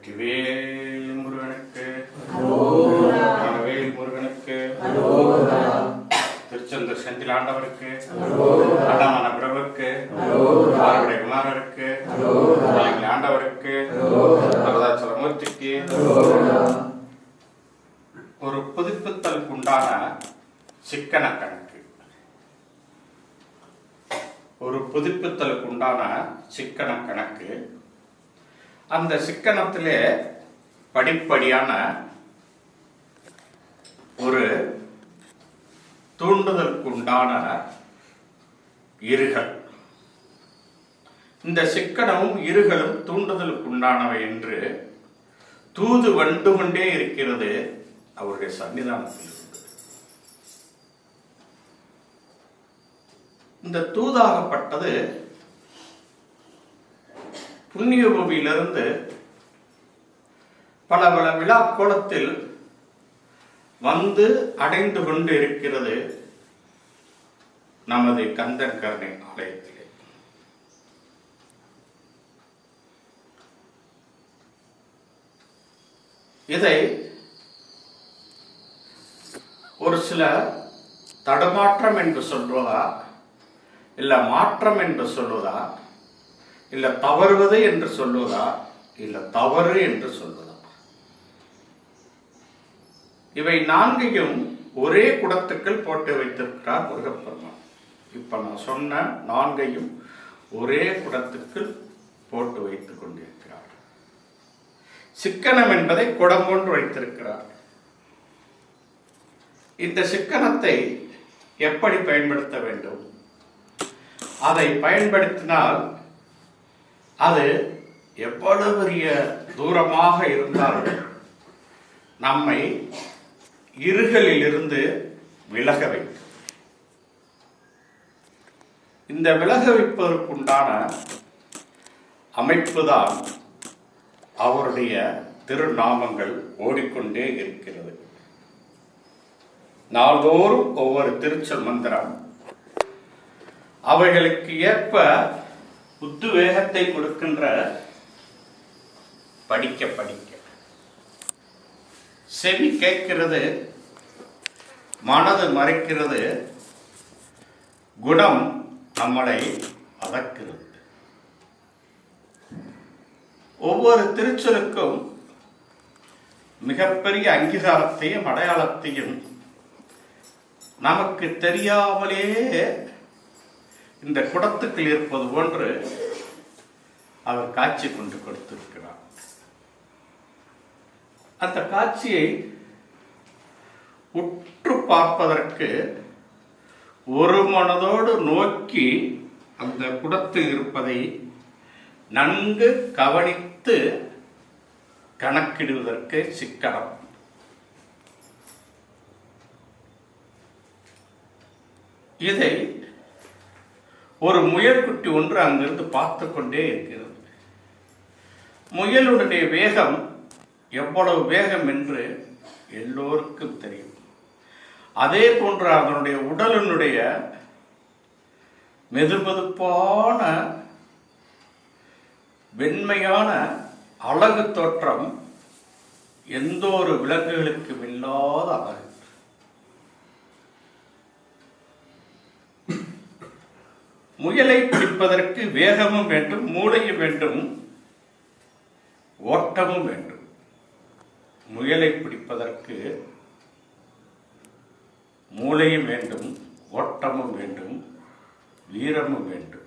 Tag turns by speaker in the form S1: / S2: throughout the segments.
S1: வெற்றிவேல் முருகனுக்கு. வேல் முருகனுக்கு. திருச்செந்தூர் செந்தில் ஆண்டவருக்கு. அண்ணாமன பிரபுக்கு. ஆறுபடை குமாரருக்கு ஆண்டவருக்கு
S2: அரோகரா.
S1: வரதாச்சலமூர்த்திக்கு
S2: அரோகரா.
S1: ஒரு புதுப்பித்தலுக்கு உண்டான சிக்கன கணக்கு ஒரு புதுப்பித்தலுக்கு உண்டான சிக்கன கணக்கு அந்த சிக்கனத்திலே படிப்படியான ஒரு தூண்டுதலுக்கு உண்டான இருகள் இந்த சிக்கனமும் இருகளும் தூண்டுதலுக்கு உண்டானவை என்று தூது வந்து கொண்டே இருக்கிறது அவருடைய சன்னிதானத்தில் இந்த தூதாகப்பட்டது புண்ணிய பூமியிலிருந்து பல பல விழா கோலத்தில் வந்து அடைந்து கொண்டு இருக்கிறது நமது கந்தன் கருணை ஆலயத்திலே. இதை ஒரு சில தடுமாற்றம் என்று சொல்வதா இல்ல மாற்றம் என்று சொல்வதா இல்ல தவறுவது என்று சொல்லுவதா? இல்ல தவறு என்று சொல்வதா இவை நான்கையும் ஒரே குடத்துக்குள் போட்டு வைத்திருக்கிறார் முருகப்பெருமான். இப்ப நான் சொன்ன நான்கையும் ஒரே குடத்துக்குள் போட்டு வைத்துக் கொண்டிருக்கிறார். சிக்கனம் என்பதை குடம் கொண்டு வைத்திருக்கிறார். இந்த சிக்கனத்தை எப்படி பயன்படுத்த வேண்டும்? அதை பயன்படுத்தினால் அது எவ்வளவு பெரிய தூரமாக இருந்தாலும் நம்மை இருகளிலிருந்து விலக வைக்கும். இந்த விலக வைப்பதற்குண்டான அமைப்புதான் அவருடைய திருநாமங்கள் ஓடிக்கொண்டே இருக்கிறது. நாள்தோறும் ஒவ்வொரு திருச்சல் மந்திரம் அவைகளுக்கு ஏற்ப உத்வேகத்தை கொடுக்கின்ற படிக்க படிக்க. செவி கேட்கிறது மனது மறைக்கிறது குணம் நம்மளை அதக்கிறது. ஒவ்வொரு திருச்சலுக்கும் மிகப்பெரிய அங்கீகாரத்தையும் அடையாளத்தையும் நமக்கு தெரியாமலே இந்த குடத்துக்குள் இருப்பது போன்று அவர் காட்சி கொண்டு கொடுத்திருக்கிறார். அந்த காட்சியை உற்று பார்ப்பதற்கு ஒரு மனதோடு நோக்கி அந்த குடத்தில் இருப்பதை நன்கு கவனித்து கணக்கிடுவதற்கு சிக்கனம். இதை ஒரு முயற்குட்டி ஒன்று அங்கிருந்து பார்த்து கொண்டே இருக்கிறது. முயலுடைய வேகம் எவ்வளவு வேகம் என்று எல்லோருக்கும் தெரியும். அதே போன்று அதனுடைய உடலினுடைய மெதுமெதுப்பான வெண்மையான அழகு தோற்றம் எந்த ஒரு விலங்குகளுக்கும் இல்லாத அழகு. முயலை பிடிப்பதற்கு வேகமும் வேண்டும் மூளையும் வேண்டும் ஓட்டமும் வேண்டும். முயலை பிடிப்பதற்கு மூளையும் வேண்டும் ஓட்டமும் வேண்டும் வீரமும் வேண்டும்.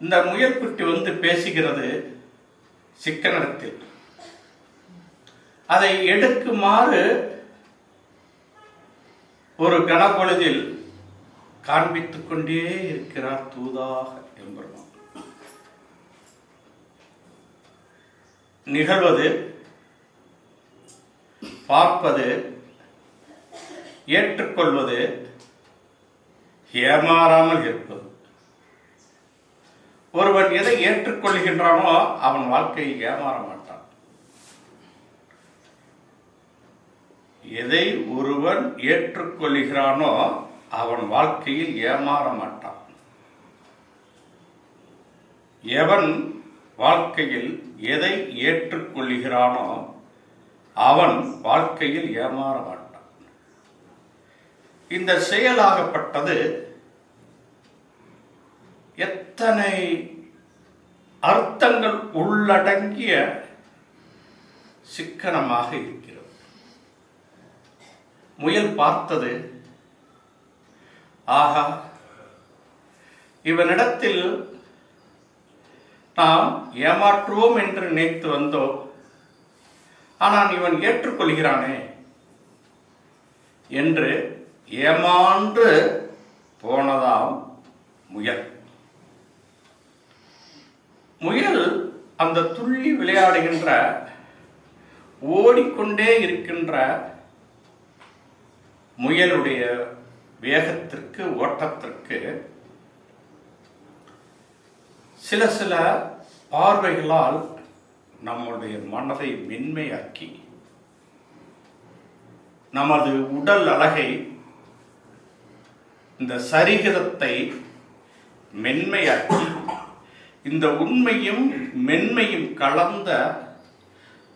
S1: இந்த முயல்குட்டி வந்து பேசுகிறது சிக்கனத்தில். அதை எடுக்குமாறு ஒரு கனப்பொழுதில் காண்பித்துக் கொண்டே இருக்கிறார் தூதாக எம்பெருமான். நிகழ்வது பார்ப்பது ஏற்றுக்கொள்வது ஏமாறாமல் இருப்பது. ஒருவன் எதை ஏற்றுக்கொள்கின்றானோ அவன் வாழ்க்கையில் ஏமாற மாட்டான். எதை ஒருவன் ஏற்றுக்கொள்கிறானோ அவன் வாழ்க்கையில் ஏமாற மாட்டான். எவன் வாழ்க்கையில் எதை ஏற்றுக்கொள்கிறானோ அவன் வாழ்க்கையில் ஏமாற மாட்டான். இந்த செயலாகப்பட்டது எத்தனை அர்த்தங்கள் உள்ளடங்கிய சிக்கனமாக இருக்கிறது. முயல் பார்த்தது ஆகா இவனிடத்தில் நாம் ஏமாற்றுவோம் என்று நினைத்து வந்தோம். ஆனால் இவன் ஏற்றுக்கொள்கிறானே என்று ஏமாண்டு போனதாம் முயல். முயல் அந்த துள்ளி விளையாடுகின்ற ஓடிக்கொண்டே இருக்கின்ற முயலுடைய வேகத்திற்கு ஓட்டத்திற்கு சில சில பார்வைகளால் நம்முடைய மனதை மென்மையாக்கி நமது உடல் அழகை இந்த சரிகிதத்தை மென்மையாக்கி இந்த உண்மையும் மென்மையும் கலந்த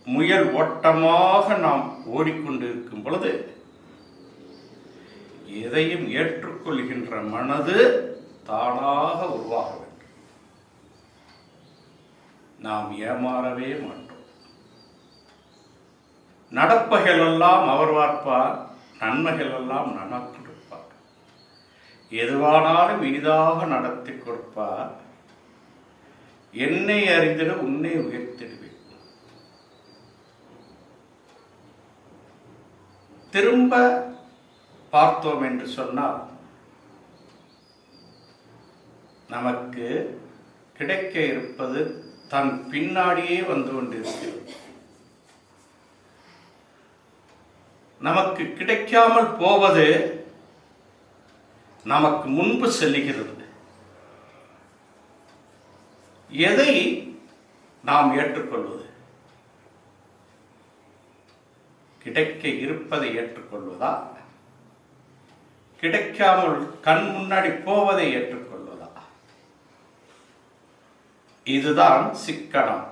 S1: முயல் ஓட்டமாக நாம் ஓடிக்கொண்டிருக்கும் பொழுது எதையும் ஏற்றுக்கொள்கின்ற மனது தானாக உருவாக வேண்டும். நாம் ஏமாறவே மாட்டோம். நடப்பகைகளெல்லாம் அவர் பார்ப்பார் நன்மைகளெல்லாம் நனக் கொடுப்பார் எதுவானாலும் இனிதாக நடத்தி கொடுப்பார். என்னை அறிந்திட உன்னை உயர்த்திடுவேன். திரும்ப பார்த்தோம் என்று சொன்னால் நமக்கு கிடைக்க இருப்பது தன் பின்னாடியே வந்து கொண்டிருக்கிறது. நமக்கு கிடைக்காமல் போவது நமக்கு முன்பு செல்லுகிறது எதை நாம் ஏற்றுக்கொள்வது? கிடைக்க இருப்பதை ஏற்றுக்கொள்வதா? கிடைக்காமல் கண் முன்னாடி போவதை ஏற்றுக்கொள்வதா? இதுதான் சிக்கனம்.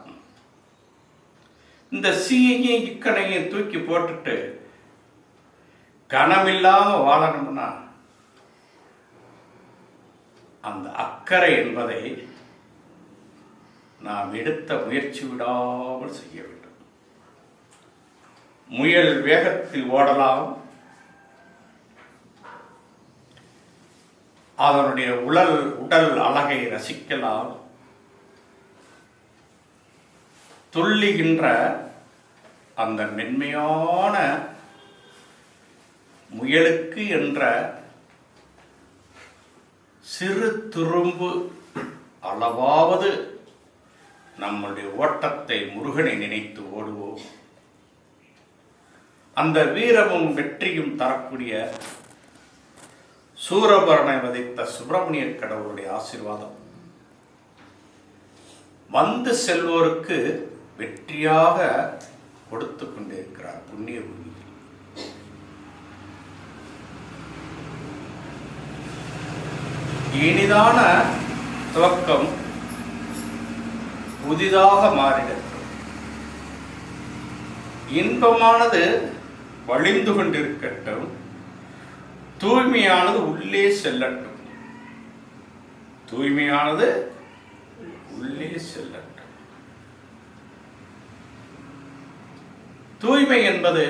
S1: இந்த சீயையும் இக்கனையும் தூக்கி போட்டுட்டு கனமில்லாம வாழணும்னா அந்த அக்கறை என்பதை நாம் எடுத்த முயற்சி விடாமல் செய்ய வேண்டும். முயல் வேகத்தில் ஓடலாம் அதனுடைய உடல் உடல் அழகை ரசிக்கலாம் துள்ளுகின்ற அந்த மென்மையான முயலுக்கு என்ற சிறு துரும்பு அளவாவது நம்முடைய ஓட்டத்தை முருகனை நினைத்து ஓடுவோம். அந்த வீரமும் வெற்றியும் தரக்கூடிய சூரபரணை வதைத்த சுப்பிரமணிய கடவுளுடைய ஆசீர்வாதம். வந்து செல்வோருக்கு வெற்றியாக கொடுத்து கொண்டிருக்கிறார் புண்ணிய பூமி இனிதான துவக்கம் புதிதாக மாறிடட்டும். இன்பமானது வழிந்து கொண்டிருக்கட்டும். தூய்மையானது உள்ளே செல்லட்டும். தூய்மையானது உள்ளே செல்லட்டும். தூய்மை என்பது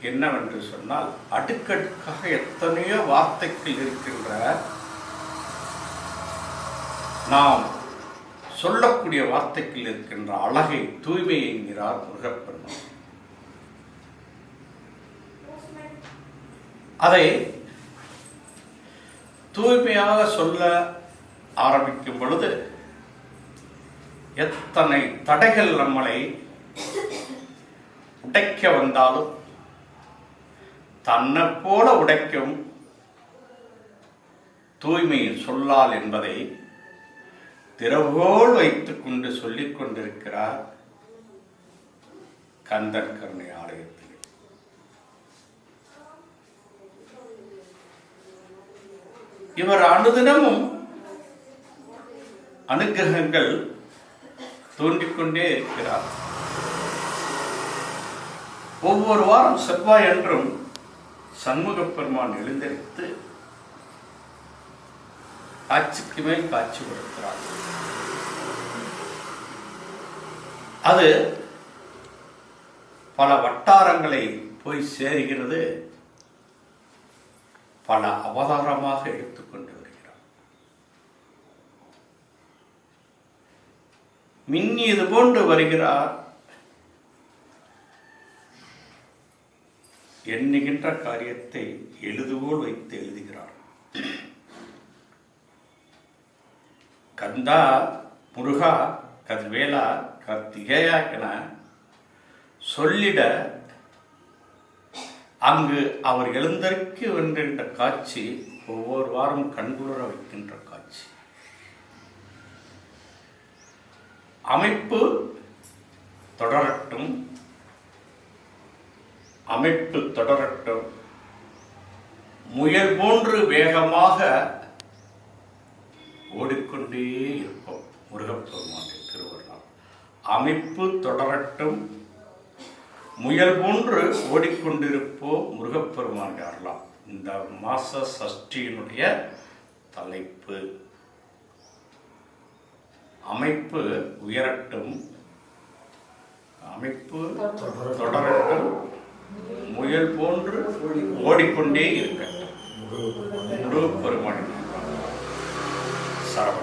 S1: என்னவென்று சொன்னால் அடுக்கடுக்காக எத்தனையோ வார்த்தைகள் இருக்கின்ற நாம் சொல்லக்கூடிய வார்த்தைகள் இருக்கின்ற அழகை தூய்மை என்கிறார் முருகப்பெருமான். அதை தூய்மையாக சொல்ல ஆரம்பிக்கும் பொழுது எத்தனை தடைகள் நம்மளை உடைக்க வந்தாலும் தன்னை போல உடைக்கும் தூய்மையின் சொல்லால் என்பதை திறவோல் வைத்துக் கொண்டு சொல்லிக் கொண்டிருக்கிறார் கந்தன் கருணை ஆலயத்தில் இவர் அனுதினமும் அனுகிரகங்கள் தோன்றிக்கொண்டே இருக்கிறார். ஒவ்வொரு வாரம் செவ்வாய் என்றும் சண்முக பெருமான் எழுந்தரித்து காட்சிக்கு மேல் காட்சி கொடுக்கிறார். அது பல வட்டாரங்களை போய் சேருகிறது. பல அவதாரமாக எடுத்துக்கொண்டு வருகிறார். மின்னியது போன்று வருகிறார். எண்ணுகின்ற காரியத்தை எழுதுவோல் வைத்து எழுதுகிறார். கந்தா முருகா கதிர்வேலா கார்த்திகேயா என சொல்லிட அங்கு அவர் எழுந்தருக்கு வென்றென்ற காட்சி ஒவ்வொரு வாரம் கண்குளிர வைக்கின்ற காட்சி. அமைப்பு தொடரட்டும் அமைப்பு தொடரட்டும். முயல் போன்று வேகமாக ஓடிக்கொண்டே இருப்போம். முருகப்பெருமானின் திருவள்ளார் அமைப்பு தொடரட்டும் முயல் போன்று ஓடிக்கொண்டிருப்போம் முருகப்பெருமான் இந்த மாச சஷ்டியினுடைய தலைப்பு. அமைப்பு உயரட்டும். அமைப்பு தொடரட்டும். முயல் போன்று ஓடிக்கொண்டே இருக்கட்டும். முருகப்பெருமான் சரவண